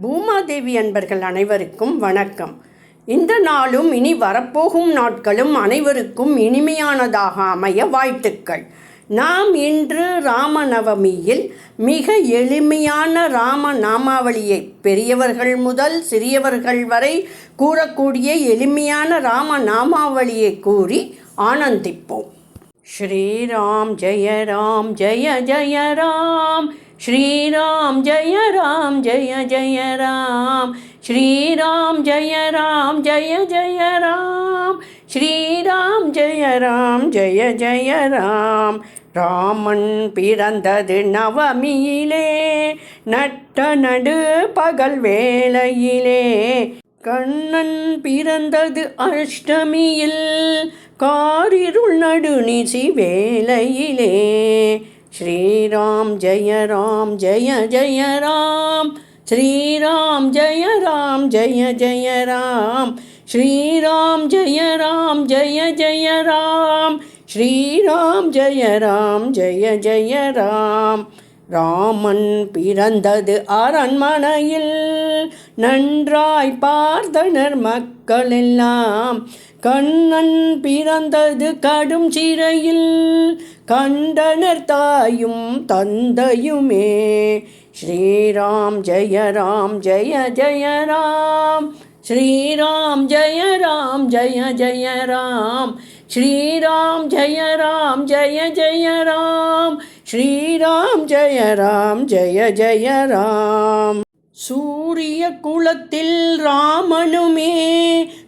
பூமாதேவி அன்பர்கள் அனைவருக்கும் வணக்கம். இந்த நாளும் இனி வரப்போகும் நாட்களும் அனைவருக்கும் இனிமையானதாக அமைய வாழ்த்துக்கள். நாம் இன்று ராமநவமியில் மிக எளிமையான ராம நாமாவளியை பெரியவர்கள் முதல் சிறியவர்கள் வரை கூறக்கூடிய எளிமையான ராம நாமாவளியை கூறி ஆனந்திப்போம். श्रीराम जय राम जय जय राम श्रीराम जय राम जय जय राम श्रीराम जय राम जय जय राम श्रीराम जय राम जय जय राम ராமன் பிறந்தது நவமியிலே நட்ட நடு பகல் வேளையிலே கண்ணன் பிறந்தது அஷ்டமியில் காரிருள் நடுநிசி வேளையிலே ஸ்ரீராம் ஜெய ராம் ஜெய ஜெய ராம். ஸ்ரீராம் ஜெய ராம் ஜெய ஜெய ராம். ஸ்ரீராம் ஜெய ராம் ஜெய ஜெய ராம். ஸ்ரீராம் ஜெய ராம் ஜெய ஜெய ராம். ராமன் பிறந்தது அரண்மனையில் நன்றாய் பார்த்தனர் மக்களெல்லாம். கண்ணன் பிறந்தது கடும் சிறையில் கண்டனர் தாயும் தந்தையுமே. ஸ்ரீராம் ஜெயராம் ஜெய ஜெய ராம் ஸ்ரீராம் ஜெய ராம் ஜெய ஜெய ராம் ஸ்ரீராம் ஜெய ராம் ஜெய ஜெய ராம். ஸ்ரீராம் ஜெய ராம் ஜெய ஜெய ராம். சூரிய குலத்தில் ராமனுமே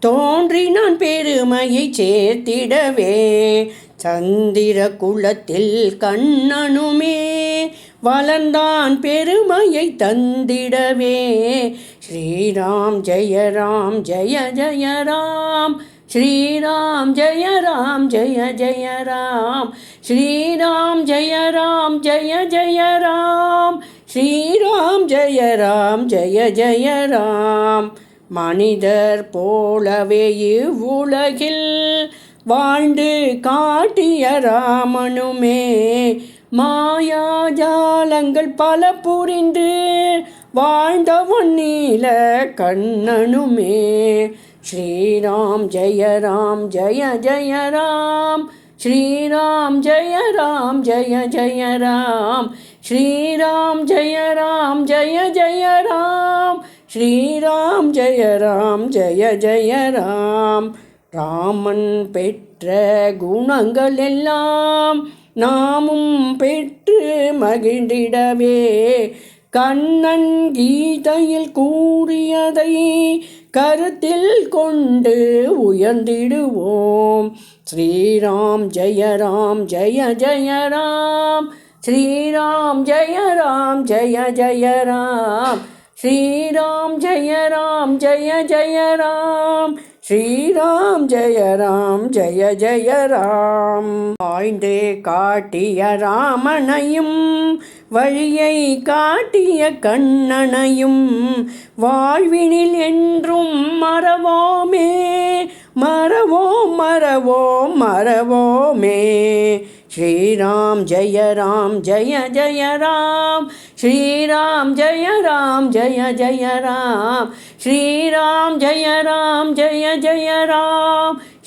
தோன்றினான் பெருமையை சேர்த்திடவே. சந்திர குலத்தில் கண்ணனுமே வளர்ந்தான் பெருமையை தந்திடவே. ஸ்ரீராம் ஜெய ராம் ஜெய ஜெய ராம். ஸ்ரீராம் ஜெய ராம் ஜெய ஜெய ராம். ஸ்ரீராம் ஜெய ராம் ஜெய ஜெய ராம். ஸ்ரீராம் ஜெய ராம் ஜெய ஜெய ராம். மனிதர் போலவே இவ்வுலகில் வாழ்ந்து காட்டிய ராமனுமே. மாயாஜாலங்கள் பல புரிந்து வாழ்ந்தவன் நீல கண்ணனுமே. ஸ்ரீராம் ஜெய ராம் ஜெய ஜெய ராம். श्रीराम जय राम जय जय राम श्रीराम जय राम जय जय राम श्रीराम जय राम जय जय राम ராமன் பெற்ற குணங்கள் எல்லாம் நாமும் பெற்று மகிழ்ந்திடவே கண்ணன் கீதையில் கூறியதை கருத்தில் கொண்டு உயர்ந்திடுவோம். ஸ்ரீராம் ஜெய ராம் ஜெய ஜெய ராம். ஸ்ரீராம் ஜெய ராம் ஜெய ஜெய ராம். ஸ்ரீராம் ஜெய ராம் ஜெய ஜெய ராம். ஸ்ரீராம் ஜெய ராம் ஜெய ஜெய ராம். ஆய்ந்து காட்டிய ராமனையும் வழியை காட்டிய கண்ணனையும் வாழ்வினில் என்றும் மறவோமே. மறவோம் மறவோம் மறவோமே. ஸ்ரீராம் ஜெய ராம் ஜெய ஜெய ராம். ஸ்ரீராம் ஜெய ராம் ஜெய ஜெய ராம். ஸ்ரீராம் ஜெய ராம் ஜெய ஜெய ராம்.